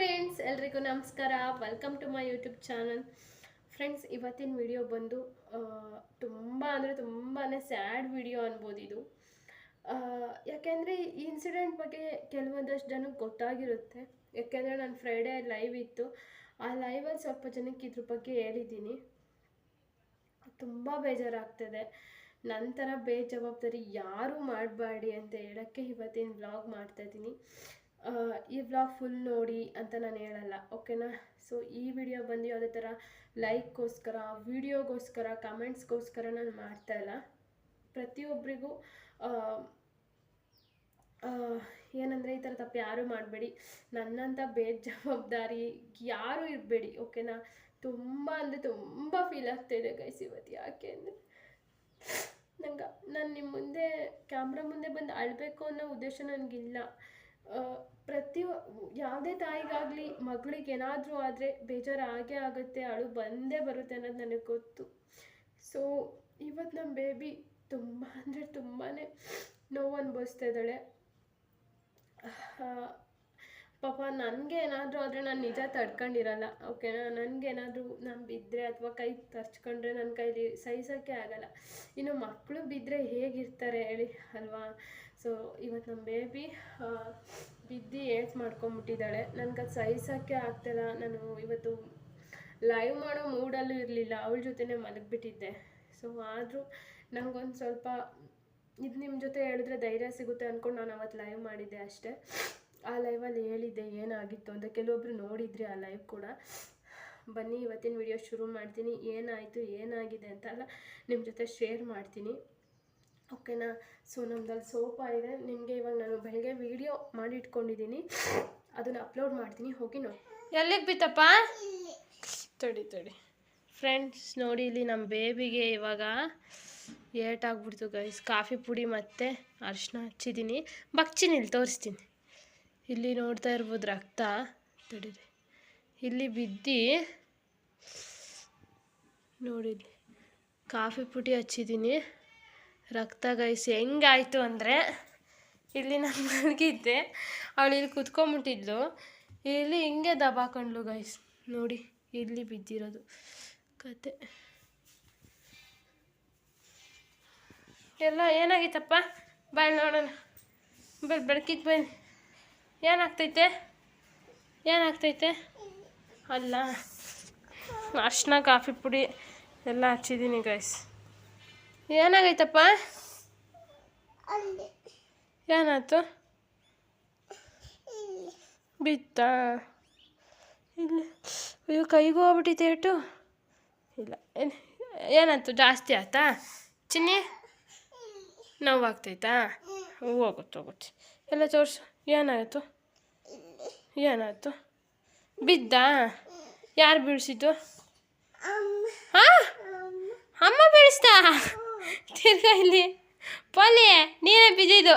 Friends ಎಲ್ರಿಗೂ ನಮಸ್ಕಾರ. Welcome to my YouTube channel friends ಇವತ್ತಿನ ವಿಡಿಯೋ ಬಂದು ತುಂಬ ಅಂದರೆ ತುಂಬಾ ಸ್ಯಾಡ್ ವಿಡಿಯೋ ಅನ್ಬೋದು ಇದು. ಯಾಕೆಂದರೆ ಈ ಇನ್ಸಿಡೆಂಟ್ ಬಗ್ಗೆ ಕೆಲವೊಂದಷ್ಟು ಜನಕ್ಕೆ ಗೊತ್ತಾಗಿರುತ್ತೆ. ಯಾಕೆಂದರೆ ನಾನು ಫ್ರೈಡೇ ಲೈವ್ ಇತ್ತು. ಆ ಲೈವಲ್ಲಿ ಸ್ವಲ್ಪ ಜನಕ್ಕೆ ಇದ್ರ ಬಗ್ಗೆ ಹೇಳಿದ್ದೀನಿ ತುಂಬ ಬೇಜಾರಾಗ್ತದೆ. ನಂತರ ಬೇಜವಾಬ್ದಾರಿ ಯಾರೂ ಮಾಡಬೇಡಿ ಅಂತ ಹೇಳೋಕ್ಕೆ ಇವತ್ತಿನ ಬ್ಲಾಗ್ ಮಾಡ್ತಾಯಿದ್ದೀನಿ ಈ ವ್ಲಾಗ್ ಫುಲ್ ನೋಡಿ ಅಂತ ನಾನು ಹೇಳಲ್ಲ ಓಕೆನಾ ಸೊ ಈ ವಿಡಿಯೋ ಬಂದು ಯಾವುದೇ ಥರ ಲೈಕ್ಗೋಸ್ಕರ ವಿಡಿಯೋಗೋಸ್ಕರ ಕಮೆಂಟ್ಸ್ಗೋಸ್ಕರ ನಾನು ಮಾಡ್ತಾಯಿಲ್ಲ ಪ್ರತಿಯೊಬ್ಬರಿಗೂ ಏನಂದರೆ ಈ ಥರ ತಪ್ಪು ಯಾರೂ ಮಾಡಬೇಡಿ. ನನ್ನಂಥ ಬೇಜವಾಬ್ದಾರಿ ಯಾರೂ ಇರಬೇಡಿ ಓಕೆನಾ ತುಂಬ ಅಂದರೆ ತುಂಬ ಫೀಲ್ ಆಗ್ತಾಯಿದೆ ಗೈಸ್ ಇವತ್ತು, ಯಾಕೆ ಅಂದರೆ? ನಂಗೆ, ನಾನು ನಿಮ್ಮ ಮುಂದೆ ಕ್ಯಾಮ್ರಾ ಮುಂದೆ ಬಂದು ಅಳಬೇಕು ಅನ್ನೋ ಉದ್ದೇಶ ನನಗಿಲ್ಲ. ಪ್ರತಿ ಯಾವುದೇ ತಾಯಿಗಾಗಲಿ ಮಗಳಿಗೆ ಏನಾದರೂ ಆದರೆ ಬೇಜಾರು ಆಗೇ ಆಗುತ್ತೆ, ಅಳು ಬಂದೇ ಬರುತ್ತೆ ಅನ್ನೋದು ನನಗೆ ಗೊತ್ತು. ಸೊ ಇವತ್ತು ನಮ್ಮ ಬೇಬಿ ತುಂಬ, ಅಂದರೆ ತುಂಬಾ ನೋವು ಅನುಭವಿಸ್ತಾ ಇದ್ದಾಳೆ ಪಾಪ ನನಗೆ ಏನಾದರೂ ಆದರೆ ನಾನು ನಿಜ ತಡ್ಕೊಂಡಿರಲ್ಲ ಓಕೆನಾ ನನಗೇನಾದರೂ ನಾನು ಬಿದ್ದರೆ ಅಥವಾ ಕೈ ತರ್ಚ್ಕೊಂಡ್ರೆ ನನ್ನ ಕೈಲಿ ಸಹಿಸೋಕ್ಕೆ ಆಗಲ್ಲ. ಇನ್ನು ಮಕ್ಕಳು ಬಿದ್ದರೆ ಹೇಗಿರ್ತಾರೆ ಹೇಳಿ, ಅಲ್ವಾ? ಸೊ ಇವತ್ತು ನಮ್ಮ ಬೇಬಿ ಬಿದ್ದು ಏಟ್ ಮಾಡ್ಕೊಂಬಿಟ್ಟಿದ್ದಾಳೆ. ನನಗೆ ಅದು ಸಹಿಸೋಕ್ಕೆ ಆಗ್ತಿಲ್ಲ. ನಾನು ಇವತ್ತು ಲೈವ್ ಮಾಡೋ ಮೂಡಲ್ಲೂ ಇರಲಿಲ್ಲ. ಅವಳ ಜೊತೆನೇ ಮಲಗಿಬಿಟ್ಟಿದ್ದೆ. ಸೊ ಆದರೂ ನನಗೊಂದು ಸ್ವಲ್ಪ ಇದು ನಿಮ್ಮ ಜೊತೆ ಹೇಳಿದ್ರೆ ಧೈರ್ಯ ಸಿಗುತ್ತೆ ಅಂದ್ಕೊಂಡು ನಾನು ಅವತ್ತು ಲೈವ್ ಮಾಡಿದ್ದೆ ಅಷ್ಟೇ. ಆ ಲೈವಲ್ಲಿ ಹೇಳಿದ್ದೆ ಏನಾಗಿತ್ತು ಅಂತ ಕೆಲವೊಬ್ರು ನೋಡಿದ್ರಿ ಆ ಲೈವ್ ಕೂಡ. ಬನ್ನಿ, ಇವತ್ತಿನ ವಿಡಿಯೋ ಶುರು ಮಾಡ್ತೀನಿ. ಏನಾಯಿತು, ಏನಾಗಿದೆ ಅಂತೆಲ್ಲ ನಿಮ್ಮ ಜೊತೆ ಶೇರ್ ಮಾಡ್ತೀನಿ. ಓಕೆನಾ? ಸೊ ನಮ್ದಲ್ಲಿ ಸೋಫಾ ಇದೆ ನಿಮಗೆ ಇವಾಗ ನಾನು ಬೆಳಗ್ಗೆ ವಿಡಿಯೋ ಮಾಡಿ ಇಟ್ಕೊಂಡಿದ್ದೀನಿ ಅದನ್ನು ಅಪ್ಲೋಡ್ ಮಾಡ್ತೀನಿ. ಹೋಗಿ ನೋಡಿ. ಎಲ್ಲಿಗೆ ಬಿತ್ತಪ್ಪ ತಡಿ ತಡಿ. ಫ್ರೆಂಡ್ಸ್ ನೋಡಿ ಇಲ್ಲಿ ನಮ್ಮ ಬೇಬಿಗೆ ಇವಾಗ ಏಟಾಗ್ಬಿಡ್ತು ಗೈಸ್ ಕಾಫಿ ಪುಡಿ ಮತ್ತು ಅರಿಶಿನ ಹಚ್ಚಿದ್ದೀನಿ ಬಗ್ಚಿನಿ ಇಲ್ಲಿ ತೋರಿಸ್ತೀನಿ. ಇಲ್ಲಿ ನೋಡ್ತಾ ಇರ್ಬೋದು ರಕ್ತ. ತಡೀರಿ ಇಲ್ಲಿ ಬಿದ್ದು ನೋಡಿ ಕಾಫಿ ಪುಡಿ ಹಚ್ಚಿದ್ದೀನಿ ರಕ್ತ ಗೈಸ್ ಹೆಂಗಾಯಿತು ಅಂದರೆ ಇಲ್ಲಿ ನಾನು ಮಲಗಿದ್ದೆ ಅವಳು ಇಲ್ಲಿ ಕುತ್ಕೊಂಬಿಟ್ಟಿದ್ಲು. ಇಲ್ಲಿ ಹಿಂಗೆ ದಬಾಕೊಂಡ್ಲು ಗೈಸ್. ನೋಡಿ, ಇಲ್ಲಿ ಬಿದ್ದಿರೋದು ಕತೆ. ಎಲ್ಲ ಏನಾಗಿತ್ತಪ್ಪ? ಬಾಯ್ ನೋಡೋಣ. ಬರ್, ಬೆಳಕಿಗೆ ಬನ್ನಿ. ಏನಾಗ್ತೈತೆ? ಏನಾಗ್ತೈತೆ? ಅಲ್ಲ. ಅರ್ಶಿನ, ಕಾಫಿ ಪುಡಿ ಎಲ್ಲ ಹಚ್ಚಿದ್ದೀನಿ ಗೈಸ್. ಏನಾಗೈತಪ್ಪ? ಏನಾಯ್ತು? ಬಿತ್ತಾ? ಇಲ್ಲ. ಅಯ್ಯೋ ಕೈಗೂ ಹೋಗ್ಬಿಟ್ಟಿದೆ ಏಟು ಇಲ್ಲ ಏನು ಏನಾಯ್ತು? ಜಾಸ್ತಿ ಆಯ್ತಾ? ಚಿನ್ನಿ? ನೋವಾಗ್ತೈತಾ? ಹೋಗುತ್ತೆ ಹೋಗುತ್ತೆ. ಎಲ್ಲ ತೋರಿಸು. ಏನಾಯಿತು? ಏನಾಯ್ತು? ಬಿದ್ದಾ? ಯಾರು ಬೀಳಿಸಿದ್ದು? ಹಾಂ? ಅಮ್ಮ ಬೀಳಿಸ್ತಾ? ತಿರ್ಗಾ ಇಲ್ಲಿ ಪೊಲಿ, ನೀನೇ ಬಿದ್ದಿದ್ದು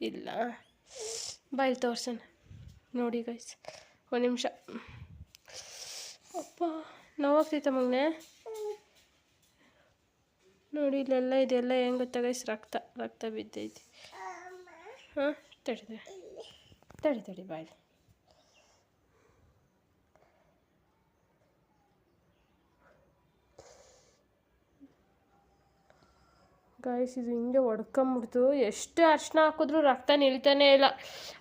ಇಲ್ಲ. ಬಾಯ್ ತೋರ್ಸೋಣ ನೋಡಿ ಗೈಸ್ ಒಂದು ನಿಮಿಷ. ಅಪ್ಪ, ನೋವಾಗ್ತೈತೆ ಮಗನೆ. ನೋಡಿ, ಇಲ್ಲೆಲ್ಲ ಇದೆಲ್ಲ ಹೆಂಗೆ ಗೊತ್ತಾ ಗೈಸ್ ರಕ್ತ ರಕ್ತ ಬಿದ್ದೈತಿ. ಹಾಂ ತಡಿ ತಡಿ ತಡಿ ತಡಿ ಬಾಯ್ ಗಾಯ್ಸ್ ಇದು ಹಿಂಗೆ ಒಡ್ಕೊಂಬಿಡ್ತು. ಎಷ್ಟು ಅರ್ಶಿನ ಹಾಕಿದ್ರು ರಕ್ತ ನಿಲ್ತಾನೇ ಇಲ್ಲ.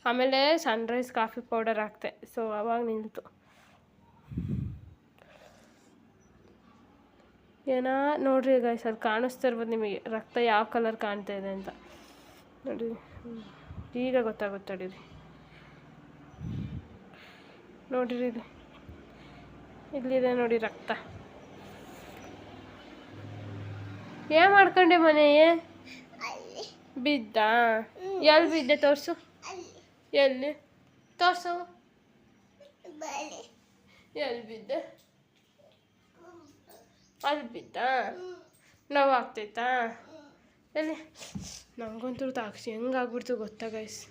ಆಮೇಲೆ ಸನ್ರೈಸ್ ಕಾಫಿ ಪೌಡರ್ ಹಾಕ್ತೆ. ಸೊ ಅವಾಗ ನಿಲ್ತು. ಏನೋ? ನೋಡ್ರಿ ಗಾಯ್ಸ್ ಅದು ಕಾಣಿಸ್ತಾ ಇರ್ಬೋದು ನಿಮಗೆ. ರಕ್ತ ಯಾವ ಕಲರ್ ಕಾಣ್ತಾ ಇದೆ ಅಂತ. ನೋಡಿ. ಈಗ ಗೊತ್ತಾಗುತ್ತೆ ನೋಡಿರಿ. ನೋಡಿರಿ ಇದು. ಇಲ್ಲಿದೆ ನೋಡಿ ರಕ್ತ. ಏನ್ ಮಾಡ್ಕೊಂಡೆ ಮನೆ? ಬಿದ್ದ? ಎಲ್ಲಿ ಬಿದ್ದೆ ತೋರ್ಸು? ಎಲ್ಲಿ? ತೋರ್ಸು. ಎಲ್ಲಿ ಬಿದ್ದೆ? ಅಲ್ಲಿ ಬಿದ್ದ? ನೋವಾಗ್ತೈತಾ? ಎಲ್ಲಿ? ನಂಗಂತೂ ತಾಕ್ಷಿ ಹೆಂಗಾಗ್ಬಿಡ್ತು ಗೊತ್ತಾ ಗೈಸ್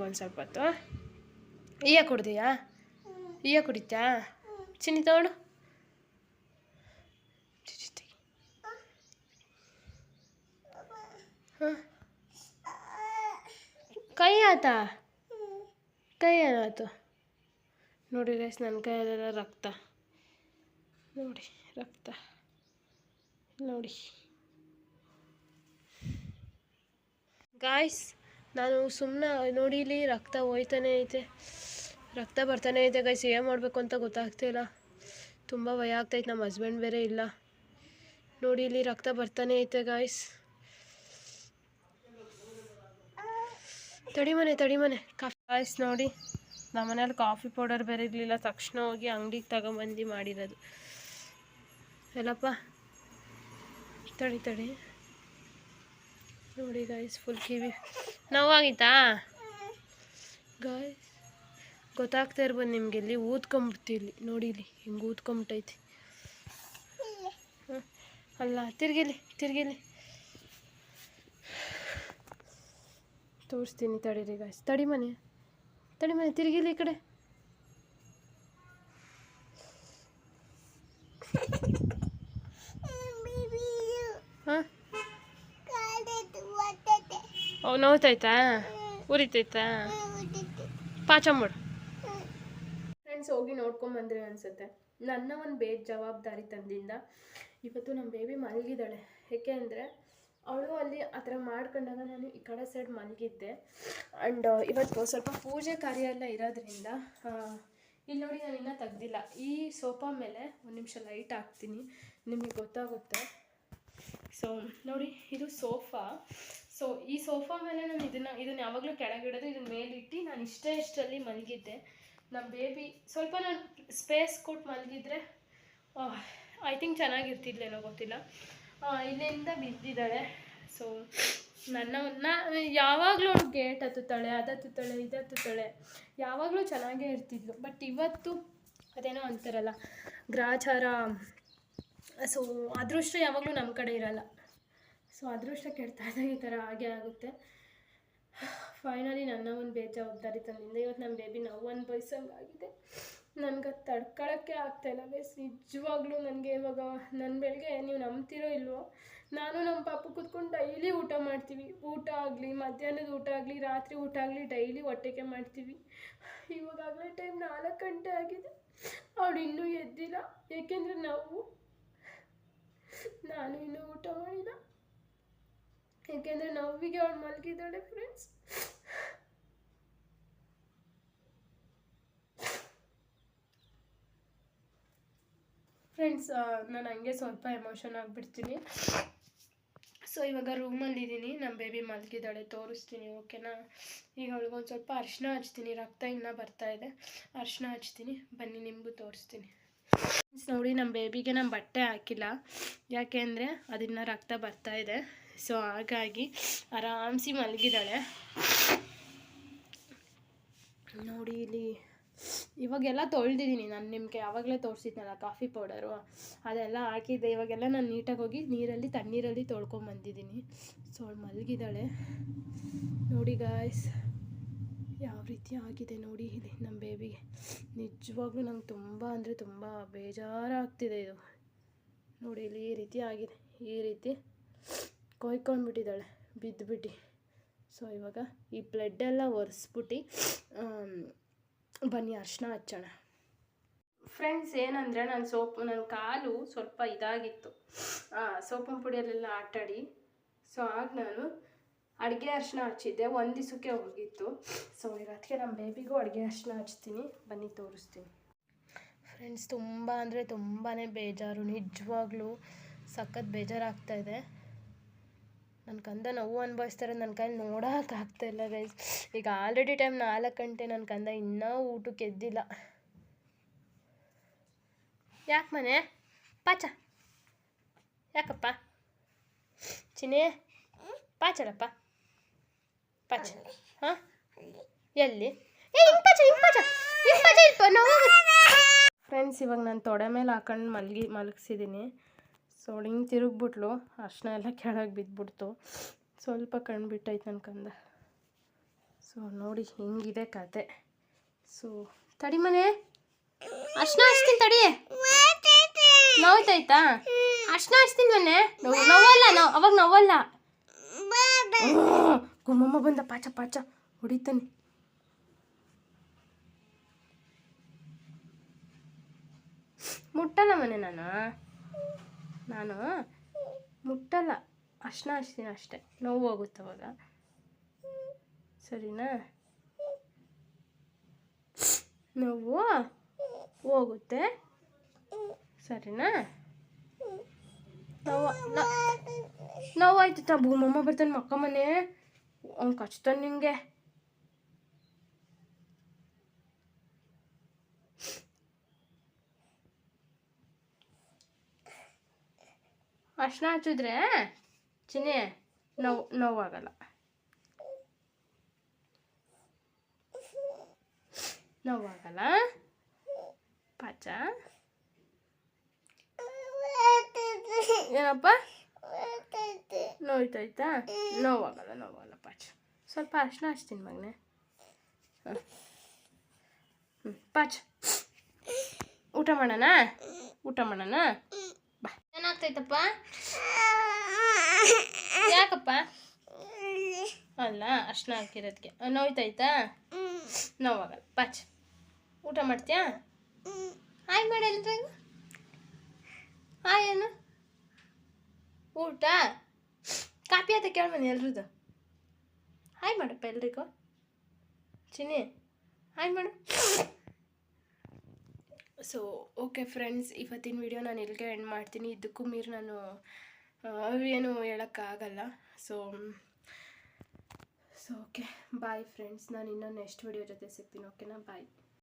ಒಂದು ಸ್ವಲ್ಪ ಹೊತ್ತು. ಈಯ ಕುಡ್ದೀಯಾ? ಈಯ ಕುಡಿತ್ಯಾ? ಚಿನ್ನಿ ತಗೊಂಡು ಹಾಂ ಕೈ ಆತ? ಕೈ ಏನಾಯ್ತು ನೋಡಿ ಗೈಸ್ ನನ್ನ ಕೈಯಲ್ಲೆಲ್ಲ ರಕ್ತ. ನೋಡಿ ರಕ್ತ. ನೋಡಿ. ಗಾಯ್ಸ್ ನಾನು ಸುಮ್ಮನೆ ನೋಡಿ ಇಲ್ಲಿ ರಕ್ತ ಹೋಯ್ತಾನೆ ಐತೆ. ರಕ್ತ ಬರ್ತಾನೆ ಐತೆ ಗೈಸ್ ಏನು ಮಾಡಬೇಕು ಅಂತ ಗೊತ್ತಾಗ್ತಿಲ್ಲ ತುಂಬ ಭಯ ಆಗ್ತೈತೆ ನಮ್ಮ ಹಸ್ಬೆಂಡ್ ಬೇರೆ ಇಲ್ಲ. ನೋಡಿ ಇಲ್ಲಿ ರಕ್ತ ಬರ್ತಾನೆ ಐತೆ ಗಾಯ್ಸ್ ತಡಿ ಮನೆ ತಡಿ ಮನೆ. ಕಾಫಿ ನೋಡಿ. ನಮ್ಮ ಮನೇಲಿ ಕಾಫಿ ಪೌಡರ್ ಬೇರೆ ತಕ್ಷಣ ಹೋಗಿ ಅಂಗಡಿಗೆ ತಗೊಂಬಂದು ಮಾಡಿರೋದು. ಎಲ್ಲಪ್ಪ? ತಡಿ ತಡಿ. ನೋಡಿ ಗಾಯ್ಸ್ ಫುಲ್ ಕಿವಿ. ನೋವಾಗಿತ್ತಾ ಗಾಯ್ಸ್ ಗೊತ್ತಾಗ್ತಾ ಇರ್ಬೋದು ನಿಮಗೆ ಇಲ್ಲಿ ನೋಡಿ ಇಲ್ಲಿ, ಹಿಂಗೆ ಊದ್ಕೊಂಬಿಟ್ಟೈತಿ. ಅಲ್ಲ, ತಿರ್ಗಿಲಿ ತಿರ್ಗಿಲಿ. ತೋರಿಸ್ತೀನಿ ತಡೀರಿ ಗಾಯ್ಸ್ ತಡಿ ಮನೆ. ತಡಿ ಮನೆ ತಿರುಗಿಲ್ಲ ಈ ಕಡೆ. ಹಾಂ? ನೋವ್ತೈತಾ ಉರಿತೈತಾ ಪಾಚಂಬಿಡು ಫ್ರೆಂಡ್ಸ್ ಹೋಗಿ ನೋಡ್ಕೊಂಬಂದ್ರಿ ಅನ್ಸುತ್ತೆ. ನನ್ನ ಒಂದು ಬೇಜವಾಬ್ದಾರಿ ತಂದಿಂದ ಇವತ್ತು ನಮ್ಮ ಬೇಬಿ ಮಲಗಿದ್ದಾಳೆ. ಯಾಕೆ ಅಂದರೆ ಅವಳು ಅಲ್ಲಿ ಆ ಥರ ಮಾಡ್ಕೊಂಡಾಗ ನಾನು ಈ ಕಡೆ ಸೈಡ್ ಮಲಗಿದ್ದೆ. ಆ್ಯಂಡ್ ಇವತ್ತು ಸ್ವಲ್ಪ ಪೂಜೆ ಕಾರ್ಯ ಎಲ್ಲ ಇರೋದ್ರಿಂದ ಇಲ್ಲಿ ನೋಡಿ ನಾನು ಇನ್ನೂ ತೆಗ್ದಿಲ್ಲ. ಈ ಸೋಫಾ ಮೇಲೆ ಒಂದು ನಿಮಿಷ ಲೈಟ್ ಹಾಕ್ತೀನಿ. ನಿಮಗೆ ಗೊತ್ತಾಗುತ್ತೆ. ಸೊ ನೋಡಿ, ಇದು ಸೋಫಾ. ಸೊ ಈ ಸೋಫಾ ಮೇಲೆ ನಾನು ಇದನ್ನು ಇದನ್ನು ಯಾವಾಗಲೂ ಕೆಳಗಿಡೋದು, ಇದನ್ನ ಮೇಲಿಟ್ಟು ನಾನು ಇಷ್ಟೇ ಇಷ್ಟರಲ್ಲಿ ಮಲಗಿದ್ದೆ. ನಮ್ಮ ಬೇಬಿ ಸ್ವಲ್ಪ ನಾನು ಸ್ಪೇಸ್ ಕೊಟ್ಟು ಮಲಗಿದ್ರೆ ಐ ಥಿಂಕ್ ಚೆನ್ನಾಗಿರ್ತಿದ್ಲೇನೋ ಗೊತ್ತಿಲ್ಲ. ಇಲ್ಲಿಂದ ಬಿದ್ದಿದ್ದಾಳೆ. ಸೊ ನನ್ನ, ನಾ, ಯಾವಾಗಲೂ ಅವ್ಳು ಗೇಟ್ ಹತ್ತುತ್ತಾಳೆ, ಅದು ಹತ್ತುತ್ತಾಳೆ, ಇದು ಹತ್ತುತ್ತಾಳೆ, ಯಾವಾಗಲೂ ಚೆನ್ನಾಗೇ ಇರ್ತಿದ್ಲು. ಬಟ್ ಇವತ್ತು ಅದೇನೋ ಅಂತಾರಲ್ಲ ಗ್ರಾಚಾರ ಸೊ ಅದೃಷ್ಟ ಯಾವಾಗಲೂ ನಮ್ಮ ಕಡೆ ಇರಲ್ಲ. ಸೊ ಅದೃಷ್ಟ ಕೆಡ್ತಾದಾಗ ಈ ಥರ ಹಾಗೆ ಆಗುತ್ತೆ. ಫೈನಲಿ ನನ್ನ ಒಂದು ಬೇಜವಾಬ್ದಾರಿ ತಂದಿಂದ. ಇವತ್ತು ನಮ್ಮ ಬೇಬಿ ನೋವು ಅನುಭವಿಸಂಗಾಗಿದೆ ನನಗೆ ಅದು ಆಗ್ತಾ ಇಲ್ಲ. ಬೇಸ್ ನಿಜವಾಗ್ಲೂ ನನಗೆ ಇವಾಗ ನನ್ನ ಬೆಳಗ್ಗೆ ನೀವು ನಂಬ್ತಿರೋ ಇಲ್ವೋ? ನಾನು ನಮ್ಮ ಪಾಪ ಕೂತ್ಕೊಂಡು ಡೈಲಿ ಊಟ ಮಾಡ್ತೀವಿ. ಊಟ ಆಗಲಿ, ಮಧ್ಯಾಹ್ನದ ಊಟ ಆಗಲಿ, ರಾತ್ರಿ ಊಟ ಆಗಲಿ ಡೈಲಿ ಹೊಟ್ಟೆಗೆ ಮಾಡ್ತೀವಿ. ಇವಾಗಾಗಲೇ ಟೈಮ್ ನಾಲ್ಕು ಗಂಟೆ ಆಗಿದೆ. ಅವಳು ಇನ್ನೂ ಎದ್ದಿಲ್ಲ. ಏಕೆಂದರೆ ನಾವು, ನಾನು ಇನ್ನೂ ಊಟ ಮಾಡಿಲ್ಲ. ಏಕೆಂದರೆ ನೋವಿಗೆ ಅವಳು ಮಲಗಿದ್ದಾಳೆ ಫ್ರೆಂಡ್ಸ್ ಫ್ರೆಂಡ್ಸ್ ನಾನು ಹಂಗೆ ಸ್ವಲ್ಪ ಎಮೋಷನ್ ಆಗಿಬಿಡ್ತೀನಿ. ಸೊ ಇವಾಗ ರೂಮಲ್ಲಿದ್ದೀನಿ ನಮ್ಮ ಬೇಬಿ ಮಲಗಿದ್ದಾಳೆ. ತೋರಿಸ್ತೀನಿ ಓಕೆನಾ ಈಗ ಅವಳಿಗೊಂದು ಸ್ವಲ್ಪ ಅರಿಶಿನ ಹಚ್ತೀನಿ. ರಕ್ತ ಇನ್ನೂ ಬರ್ತಾ ಇದೆ. ಅರಿಶಿನ ಹಚ್ತೀನಿ. ಬನ್ನಿ, ನಿಮಗೂ ತೋರಿಸ್ತೀನಿ. ನೋಡಿ ನಮ್ಮ ಬೇಬಿಗೆ ನಮ್ಮ ಬಟ್ಟೆ ಹಾಕಿಲ್ಲ. ಯಾಕೆ ಅಂದರೆ ಅದನ್ನ ರಕ್ತ ಬರ್ತಾ ಇದೆ. ಸೊ ಹಾಗಾಗಿ ಆರಾಮ್ಸಿ ಮಲಗಿದ್ದಾಳೆ. ನೋಡಿ, ಇಲ್ಲಿ ಇವಾಗೆಲ್ಲ ತೊಳೆದಿದ್ದೀನಿ ನಾನು ನಿಮಗೆ ಯಾವಾಗಲೇ ತೋರಿಸಿದ್ನಲ್ಲ ಕಾಫಿ ಪೌಡರು, ಅದೆಲ್ಲ ಹಾಕಿದ್ದೆ. ಇವಾಗೆಲ್ಲ ನಾನು ನೀಟಾಗಿ ಹೋಗಿ ನೀರಲ್ಲಿ, ತಣ್ಣೀರಲ್ಲಿ ತೊಳ್ಕೊಂಬಂದಿದ್ದೀನಿ ಸೊ ಅವಳು ಮಲಗಿದ್ದಾಳೆ. ನೋಡಿ ಗಾಯ್ಸ್ ಯಾವ ರೀತಿ ಆಗಿದೆ ನೋಡಿ ಇಲ್ಲಿ ನಮ್ಮ ಬೇಬಿಗೆ ನಿಜವಾಗ್ಲೂ ನಂಗೆ ತುಂಬ ಅಂದರೆ ತುಂಬ ಬೇಜಾರಾಗ್ತಿದೆ ಇದು. ನೋಡಿ ಇಲ್ಲಿ ಈ ರೀತಿ ಆಗಿದೆ. ಈ ರೀತಿ ಕೊಯ್ಕೊಂಡ್ಬಿಟ್ಟಿದ್ದಾಳೆ ಬಿದ್ದುಬಿಟ್ಟು ಸೊ ಇವಾಗ ಈ ಬ್ಲಡ್ಡೆಲ್ಲ ಒರೆಸ್ಬಿಟ್ಟು ಬನ್ನಿ ಅರ್ಶಿನ ಹಚ್ಚೋಣ. ಫ್ರೆಂಡ್ಸ್ ಏನಂದರೆ ನನ್ನ ಸೋಪ್ ನನ್ನ ಕಾಲು ಸ್ವಲ್ಪ ಇದಾಗಿತ್ತು. ಸೋಪಿನ ಪುಡಿಯಲ್ಲೆಲ್ಲ ಆಟಾಡಿ. ಸೊ ಆಗ ನಾನು ಅಡುಗೆ ಅರ್ಶಿನ ಹಚ್ಚಿದ್ದೆ. ಒಂದು ದಿವಸಕ್ಕೆ ಹೋಗಿತ್ತು. ಸೊ ಈಗ ನಮ್ಮ ಬೇಬಿಗೂ ಅಡುಗೆ ಅರಿಶಿನ ಹಚ್ತೀನಿ. ಬನ್ನಿ, ತೋರಿಸ್ತೀನಿ. ಫ್ರೆಂಡ್ಸ್ ತುಂಬ ಅಂದರೆ ತುಂಬಾ ಬೇಜಾರು. ನಿಜವಾಗ್ಲೂ ಸಖತ್ ಬೇಜಾರಾಗ್ತಾ ಇದೆ. ನನ್ನ ಕಂದ ನೋವು ಅನುಭವಿಸ್ತಾರೆ ನನ್ನ ಕೈಲಿ ನೋಡೋಕ್ಕಾಗ್ತಾ ಇಲ್ಲ ಗೈಸ್ ಈಗ ಆಲ್ರೆಡಿ ಟೈಮ್ ನಾಲ್ಕು ಗಂಟೆ ನನ್ನ ಕಂದ ಇನ್ನೂ ಊಟಕ್ಕೆ ಎದ್ದಿಲ್ಲ. ಯಾಕೆ ಮನೆ? ಪಾಚ. ಯಾಕಪ್ಪ? ಚಿನ್ನೆ? ಪಾಚಲಪ್ಪ ಪಾಚ. ಹಾಂ? ಎಲ್ಲಿ? ಫ್ರೆಂಡ್ಸ್ ಇವಾಗ ನಾನು ತೊಡೆ ಮೇಲೆ ಹಾಕೊಂಡು ಮಲಗಿ ಮಲಗಿಸಿದ್ದೀನಿ ಸೊ ಹಿಂಗೆ ತಿರುಗ್ಬಿಟ್ಲು, ಅರ್ಶನ ಎಲ್ಲ ಕೆಳಗೆ ಬಿದ್ದುಬಿಡ್ತು ಸ್ವಲ್ಪ ಕಣ್ಣು ಬಿಟ್ಟೈತೆ ನನ್ನ ಕಂದ. ಸೊ ನೋಡಿ, ಹಿಂಗಿದೆ ಕತೆ. ಸೊ ತಡಿ ಮನೆ. ಅರ್ಶನ ಹಚ್ತೀನಿ ತಡಿ. ನೋಯ್ತಾಯ್ತಾ? ಅರ್ಶನ ಹಚ್ತೀನಿ ಮನೆ. ನೋವು ನೋವಲ್ಲ ನಾವು ಅವಾಗ ನೋವಲ್ಲ. ಗುಮ್ಮಮ್ಮ ಬಂದ ಪಾಚ ಪಾಚ, ಹೊಡಿತಾನೆ. ಮುಟ್ಟಲ್ಲ ಮನೆ ನಾನು? ನಾನು ಮುಟ್ಟಲ್ಲ. ಅಷ್ಟನ ಹಚ್ತೀನಿ ಅಷ್ಟೇ. ನೋವು ಹೋಗುತ್ತೆ ಅವಾಗ. ಸರಿನಾ? ನೋವು ಹೋಗುತ್ತೆ. ಸರಿನಾ? ನೋವು ನೋವಾಯ್ತು ತಾ ಭೂಮಮ್ಮ ಬರ್ತಾನೆ ಮಕ್ಕ ಮನೆ ಅವ್ನು ಕಚ್ತಾನೆ ನಿಂಗೆ. ಅರ್ಶಿನ ಹಚ್ಚಿದ್ರೆ ಚಿನ್ನಿ ನೋವು, ನೋವಾಗಲ್ಲ. ನೋವಾಗಲ್ಲ. ಪಾಚ. ಏನಪ್ಪ? ನೋಯ್ತಾಯ್ತಾ? ನೋವಾಗಲ್ಲ ನೋವಾಗಲ್ಲ ಪಾಚ. ಸ್ವಲ್ಪ ಅರ್ಶಿನ ಹಚ್ತೀನಿ ಮಗನೆ. ಹ್ಞೂ ಪಾಚ. ಊಟ ಮಾಡೋಣ? ಊಟ ಮಾಡೋಣ? ಏನಾಗ್ತೈತಪ್ಪ ಯಾಕಪ್ಪ? ಅಲ್ಲ ಅರ್ಶನ ಹಾಕಿರೋದಕ್ಕೆ ನೋಯ್ತಾಯ್ತಾ? ನೋವಾಗಲ್ಲ. ಪಾಚ್ ಊಟ ಮಾಡ್ತೀಯಾ? ಹಾಯ್ ಮಾಡಿ ಎಲ್ರಿಗೂ. ಹಾಯ್ ಏನು ಊಟ? ಕಾಪಿ ಅಂತ ಕೇಳ್ಬನ್ನಿ ಎಲ್ರದ್ದು ಹಾಯ್ ಮಾಡಪ್ಪ ಎಲ್ರಿಗೂ. ಚಿನ್ನಿ ಹಾಯ್ ಮಾಡು. ಸೊ ಓಕೆ ಫ್ರೆಂಡ್ಸ್ ಇವತ್ತಿನ ವಿಡಿಯೋ ನಾನು ಇಲ್ಲಿಗೆ ಎಂಡ್ ಮಾಡ್ತೀನಿ. ಇದಕ್ಕೂ ಮೀರಿ ನಾನು ಏನು ಹೇಳೋಕ್ಕಾಗಲ್ಲ so so okay bye friends ನಾನು ಇನ್ನೂ ನೆಕ್ಸ್ಟ್ ವಿಡಿಯೋ ಜೊತೆ ಸಿಗ್ತೀನಿ. ಓಕೆನಾ ಬಾಯ್